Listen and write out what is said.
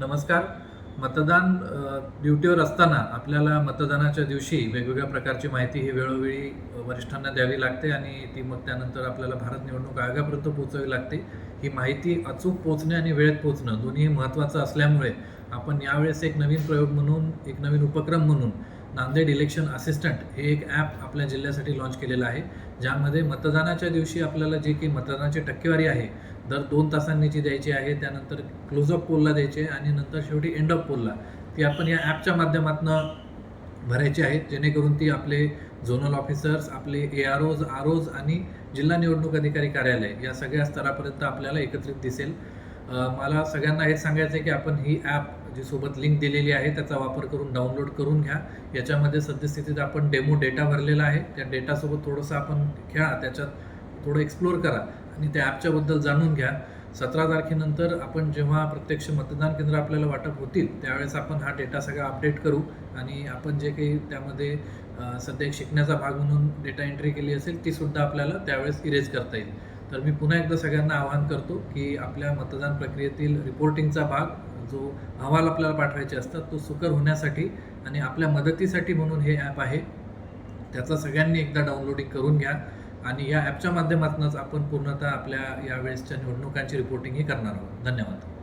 नमस्कार. मतदान ड्युटीवर असताना आपल्याला मतदानाच्या दिवशी वेगवेगळ्या प्रकारची माहिती ही वेळोवेळी वरिष्ठांना द्यावी लागते आणि ती मग त्यानंतर आपल्याला भारत निवडणूक आयोगापर्यंत पोहोचावी लागते. ही माहिती अचूक पोचणे आणि वेळेत पोचणं दोन्ही महत्त्वाचं असल्यामुळे आपण यावेळेस एक नवीन प्रयोग म्हणून एक नवीन उपक्रम म्हणून नांदेड इलेक्शन असिस्टंट हे एक ॲप आपल्या जिल्ह्यासाठी लॉन्च केलेलं आहे ज्यामध्ये मतदानाच्या दिवशी आपल्याला जे की मतदानाची टक्केवारी आहे दर दोन तासांनी जी द्यायची आहे त्यानंतर क्लोजअप पोलला द्यायची आहे आणि नंतर शेवटी एंड ऑफ पोलला ती आपण या ॲपच्या माध्यमातून भरायची आहे जेणेकरून ती आपले झोनल ऑफिसर्स आपले ए आर ओज आर ओज आणि जिल्हा निवडणूक अधिकारी कार्यालय या सगळ्या स्तरापर्यंत आपल्याला एकत्रित दिसेल. मला सगळ्यांना हेच सांगायचं आहे की आपण ही ॲप जी सोबत लिंक दिलेली आहे त्याचा वापर करून डाउनलोड करून घ्या. याच्यामध्ये सद्यस्थितीत आपण डेमो डेटा भरलेला आहे. त्या डेटासोबत थोडंसं आपण खेळा त्याच्यात थोडं एक्सप्लोर करा आणि त्या ॲपच्याबद्दल जाणून घ्या. सतरा तारखेनंतर आपण जेव्हा प्रत्यक्ष मतदान केंद्र आपल्याला वाटप होतील त्यावेळेस आपण हा डेटा सगळा अपडेट करू आणि आपण जे काही त्यामध्ये सध्या एक शिकण्याचा भाग म्हणून डेटा एंट्री केली असेल ती सुद्धा आपल्याला त्यावेळेस इरेज करता येईल. तर मी पुन्हा एकदा सगळ्यांना आवाहन करतो की आपल्या मतदान प्रक्रियेतील रिपोर्टिंगचा भाग जो अहवाल आपल्याला पाठवायचे असतात तो सुकर होण्यासाठी आणि आपल्या मदतीसाठी म्हणून हे ॲप आहे. त्याचा सगळ्यांनी एकदा डाउनलोडिंग करून घ्या आणि या ॲपच्या माध्यमातूनच आपण पूर्णतः आपल्या यावेळेसच्या निवडणुकांची रिपोर्टिंगही करणार आहोत. धन्यवाद.